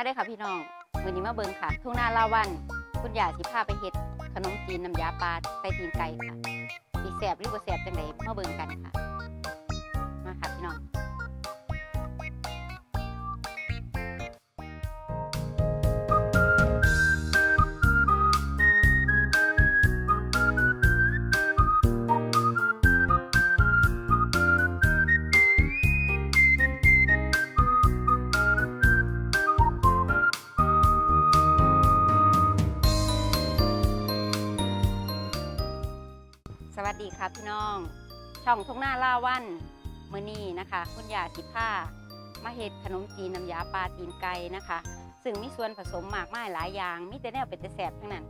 มาได้ค่ะพี่น้องวันนี้มาเบิงค่ะ ทุ่งนาลาวัน คุณยาสิพาไปเฮ็ดขนมจีนน้ำยาปลาใส่ตีนไก่ค่ะสีแสบหรือบ่แสบจังไดมาเบิงกันค่ะ มาค่ะพี่น้อง สวัสดีค่ะพี่น้องช่องทุ่งนาล่าวันมือนี้นะคะ คุณยาสิผ้ามาเฮ็ดขนมจีนน้ำยาปลาตีนไก่นะคะ ซึ่งมีส่วนผสมมากมายหลายอย่างมีแต่แนวเป็นแต่แสบทั้งนั้น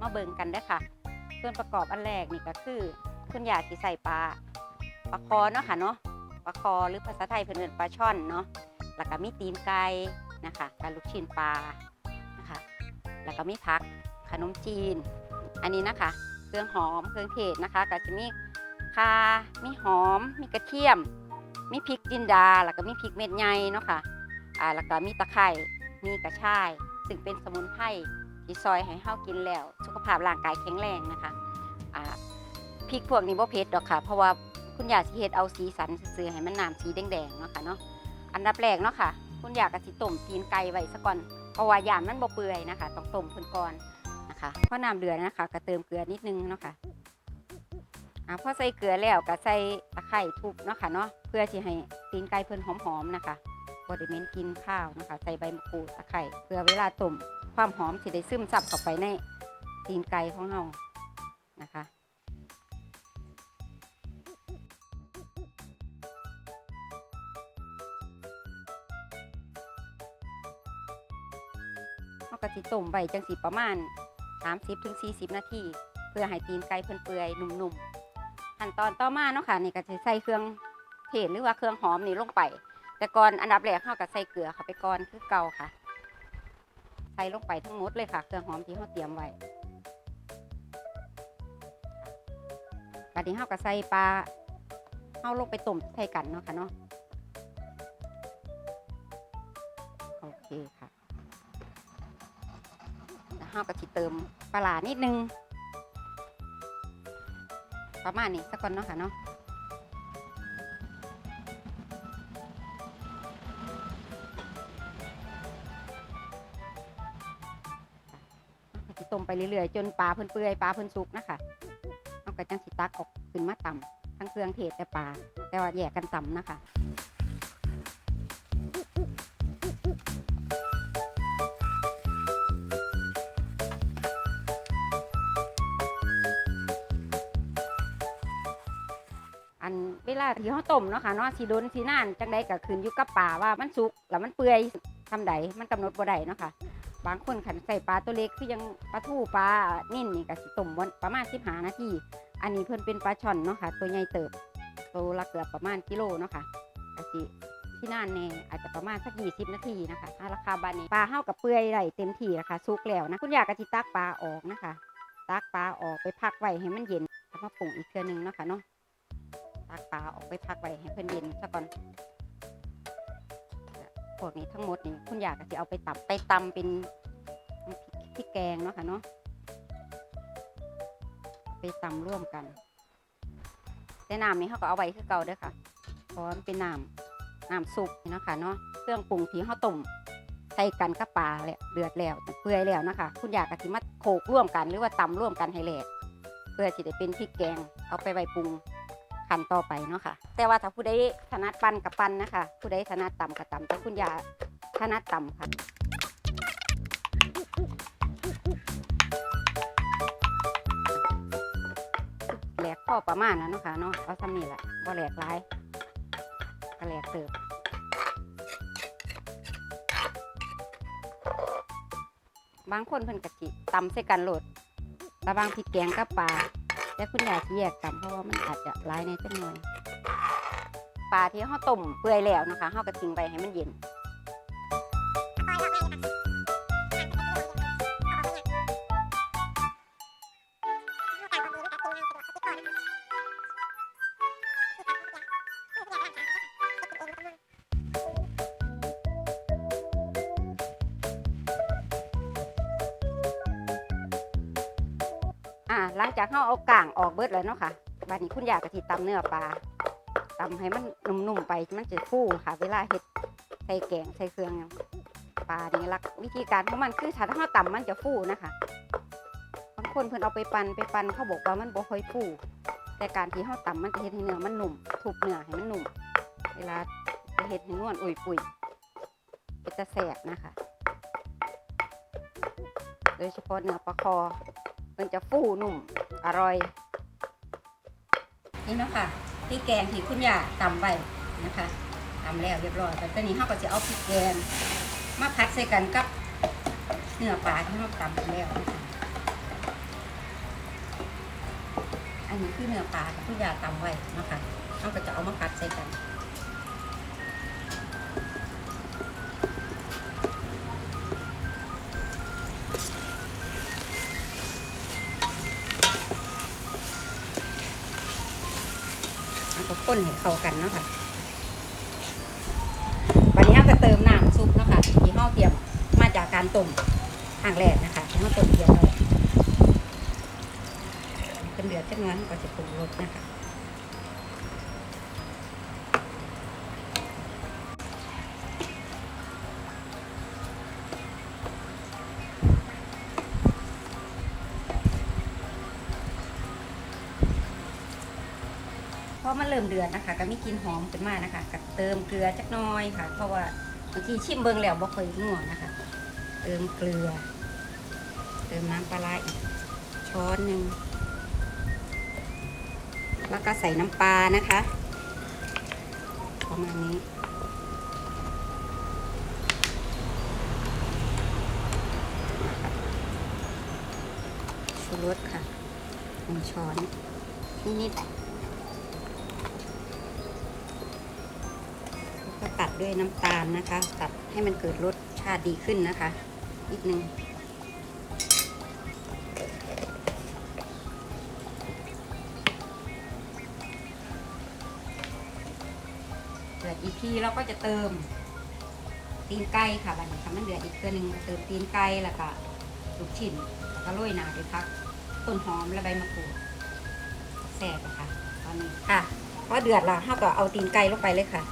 มาเบิ่งกันเด้ค่ะส่วนประกอบอันแรกนี่ก็คือ คุณยาสิใส่ปลาปลาคอเนาะค่ะเนาะปลาคอหรือภาษาไทยเพิ่อนปลาช่อนเนาะแล้วก็มีตีนไก่นะคะกับลูกชิ้นปลานะคะแล้วก็มีผักขนมจีน อันนี้นะคะ เครื่องหอมเครื่องเทศนะคะก็จะมีข่ามีหอม มีกระเทียม มีพริกจินดา แล้วก็มีพริกเม็ดใหญ่เนาะค่ะอ่าแล้วก็มีตะไคร้มีกระชาย ซึ่งเป็นสมุนไพรที่ซอยให้เฮากินแล้ว สุขภาพร่างกายแข็งแรงนะคะอ่าพริกพวกนี้บ่เผ็ดดอกค่ะ เพราะว่าคุณยาสิเฮ็ดเอาสีสันซื่อให้มันน้ำสีแดงๆเนาะค่ะเนาะอันดับแรกเนาะค่ะ คุณยากะสิต้มตีนไก่ไว้ซะก่อนเพราะว่าย่านมันบ่เปื่อยนะคะ ต้องต้มเพิ่นก่อน นะคะพอน้ำเดือดนะคะก็เติมเกลือนิดนึงเนาะค่ะอ่าพอใส่เกลือแล้วก็ใส่ตะไคร้ทุบเนาะค่ะเนาะเพื่อที่ให้ตีนไก่เพิ่นหอมๆนะคะบไดเม้นกินข้าวนะคะ ใส่ใบมะกรูดตะไคร้เพื่อเวลาต้มความหอมสิได้ซึมซับเข้าไปในตีนไก่ของเรานะคะเราก็สิต้มไว้จังสิประมาณ 30-40 นาทีเพื่อให้ตีนไก่เพิ่นเปื่อยนุ่มๆขั้นตอนต่อมาเนาะค่ะนี่ก็จะใส่เครื่องเทศหรือว่าเครื่องหอมนี่ลงไป แต่ก่อนอันดับแรกเราก็ใส่เกลือเข้าไปก่อนคือเก่าค่ะ ใส่ลงไปทั้งหมดเลยค่ะ เครื่องหอมที่เราเตรียมไว้กะนี้เราก็ใส่ปลาเอาลงไปต้มใส่กันเนาะค่ะเนาะโอเค เราก็สิเติมปลาร้านิดนึง ประมาณนี้สักก่อนเนาะค่ะเนาะต้มไปเรื่อยๆ จนปลาเพิ่นเปื่อยปลาเพิ่นสุกนะคะเอากระจังสิตักออกขึ้นมาต่ำทั้งเครื่องเทศแต่ปลาแต่ว่าแยกกันต่ำนะคะ ที่เขาต้มเนาะค่ะเนาะสีโดนสีน่านจังใดก็ขึ้นอยู่กับปลาว่ามันสุกแล้วมันเปื่อยทำใดมันกำหนดบ่ได้เนาะค่ะบางคนขันใส่ปลาตัวเล็กคือยังปลาทูปลานิ่นนี่ก็สิต้มวันประมาณ15นาทีอันนี้เพิ่นเป็นปลาช่อนเนาะค่ะ ตัวใหญ่เติบตัวละเกือบประมาณกิโลเนาะค่ะก็สิที่นานแน่อาจจะประมาณสัก20นาทีนะคะอ่าราคาบานนี้ปลาเฮากับเปื่อยได้เต็มที่แล้วค่ะสุกแล้วนะคุณอยายก็สิตักปลาออกนะคะ ตักปลาออกไปพักไว้ให้มันเย็นแล้วมาปรุงอีกเทื่อนึงเนาะค่ะเนาะ ตากปลาออกไปพักไว้ให้เพิ่อนเย็นซะก่อนพวกนี้ทั้งหมดนี่คุณอยากจะเอาไปตับไปตำเป็นพริกแกงเนาะค่ะเนาะไปตำร่วมกัน แต่น้ำนี้เขาก็เอาไว้คือเก่าเด้อค่ะเพราะมันเป็นน้ำน้ำซุปเนาะค่ะเนาะเครื่องปรุงที่เขาต้มใส่กันกับปลาแล้วเดือดแล้วเปื่อยแล้วนะคะคุณอยากกะทิมาโขกร่วมกัน หรือว่าตำร่วมกันให้แหลกเพื่อที่จะเป็นพริกแกงเอาไปไว้ปรุง ขั้นต่อไปเนาะค่ะ แต่ว่าถ้าผู้ใดถนัดปั่นกับปั่นนะคะ ผู้ใดถนัดต่ำกับต่ำแต่คุณยาถนัดต่ำค่ะแหลกพอประมาณนั้นเนาะค่ะเนาะเอาซ้ำนี่แหละบ่แหลกหลายก็แหลกเติบบางคนเพิ่นกะจิตำใส่กันโหลดระบางพริกแกงกับปลา แต่คุณยายที่แยกกันเพราะว่ามันอาจจะร้ายในจังหน่อยปลาที่เขาต้มเปื่อยแล้วนะคะเขาก็ทิ้งไปให้มันเย็น หลังจากเขาเอาก่างออกเบิดแล้วเนาะค่ะบัดนี้คุณยายก็สิตำเนื้อปลาตำให้มันนุ่มๆไปมันจะฟูค่ะ เวลาเฮ็ดใส่แกงใส่เครื่องปลานี่ลักวิธีการของมันคือถ้าเขาตำมันจะฟูนะคะบางคนเพิ่นเอาไปปั่นไปปั่นเขาบอกว่ามันบ่ค่อยฟูแต่การที่เขาตำมันจะเฮ็ดให้เนื้อมันนุ่มทุบเนื้อให้มันนุ่ม เวลาจะเฮ็ดให้นวลอุ่ยปุยเป็นตะแสบนะคะ โดยเฉพาะเนื้อปลาคอ มันจะฟูนุ่มอร่อย นี่เนาะคะพริกแกงที่คุณย่าตำไว้นะคะตำแล้วเรียบร้อยแต่ตอนนี้เราก็จะเอาพริกแกงมาพัดใส่กันกับเนื้อปลาที่เราตำแล้วนะคะอันนี้คือเนื้อปลาที่คุณย่าตำไว้นะคะเราก็จะเอามาพัดใส่กัน ข้นให้เข้ากันเนาะค่ะวันนี้เราจะเติมน้ำซุปเนาะค่ะที่เราเตรียมมาจากการต้มทางแรกนะคะที่เราต้มเดียวเลยเป็นเดือดจังนั้นก็จะปรุงรสนะคะ อมันเริ่มเดือดนะคะ ก็มีกลิ่นหอมขึ้นมานะคะก็เติมเกลือจักน้อยค่ะ เพราะว่าบางทีชิมเบิงแล้วบ่เคยงัวนะคะ เติมเกลือ เติมน้ำปลาร้าอีกช้อนหนึ่งแล้วก็ใส่น้ำปลานะคะประมาณนี้ชูรสค่ะหนึ่งช้อนนิดๆ ด้วยน้ำตาลนะคะ ตัดให้มันเกิดรสชาติดีขึ้นนะคะนิดนึงเดือดอีกทีเราก็จะเติมตีนไก่ค่ะบัดนี้ค่ะมันเดือดอีกตัวหนึ่งเติมตีนไก่แล้วก็ลูกชิ้นแล้วก็โรยหนาด้วยพักต้นหอมและใบมะกรูดแซ่บอะค่ะตอนนี้ค่ะพอเดือดแล้วเราก็เอาตีนไก่ลงไปเลยค่ะ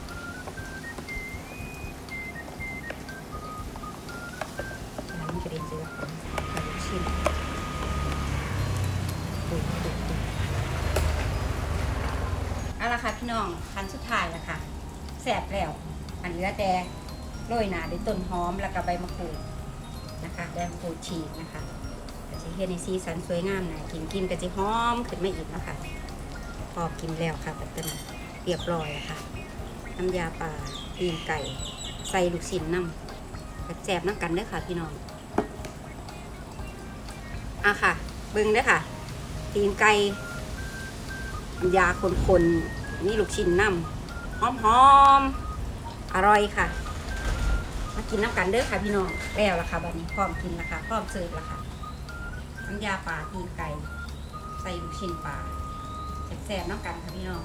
สุดท้ายแล้วค่ะแสบแล้ว อันเหลือแต่โรยหนาด้วยต้นหอมแล้วก็ใบมะกรูดนะคะใบมะกรูดฉีกนะคะก็จะเห็นในสีสันสวยงามนะกินกินก็จะหอมขึ้นมาอีกนะคะพอกินแล้วค่ะแบบเป็นเรียบร้อยแล้วค่ะน้ำยาปลาตีนไก่ใส่ลูกชิ้นน้ำแจบน้ำกันด้อค่ะพี่น้องอะค่ะบิ้งด้อค่ะตีนไก่น้ำยาคนๆ นี่ลูกชิ้นน้ำหอมๆอมอร่อยค่ะ มากินน้ำกันเด้อค่ะพี่น้องแล้วละค่ะบัดนี้พร้อมกินละค่ะพร้อมเสิร์ฟละค่ะน้ำยาปลาตีไก่ ใส่ลูกชิ้นปลาแซ่บๆน้ำกันค่ะพี่น้อง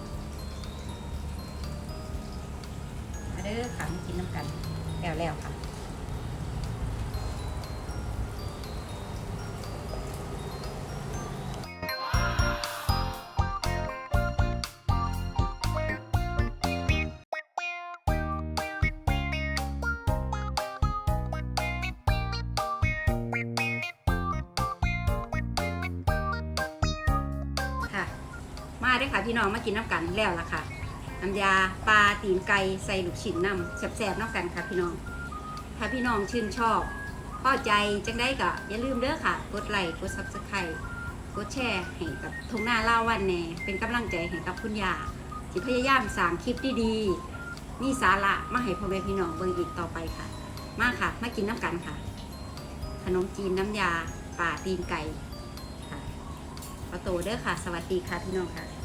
มาเด้อค่ะมากินน้ำกันแล้วแล้วค่ะ มาด้วยค่ะพี่น้องมากินน้ำกันแล้วล่ะค่ะน้ำยาปลาตีนไก่ใส่ลูกชิ้นน้ำแซ่บๆน้ำกันค่ะพี่น้อง ถ้าพี่น้องชื่นชอบพอใจจังได้ก็อย่าลืมเด้อค่ะ กดไลค์กดซับสไครต์กดแชร์ให้กับทงหน้าเล่าวันแน่เป็นกำลังใจให้กับคุณยาที่พยายามสร้างคลิปดีๆมีสาระมาให้พ่อแม่พี่น้องเบิ่งอีกต่อไปค่ะ มาค่ะ มากินน้ำกันค่ะ ขนมจีนน้ำยาป่าตีนไก่ค่ะขอตัวเด้อค่ะ สวัสดีค่ะพี่น้องค่ะ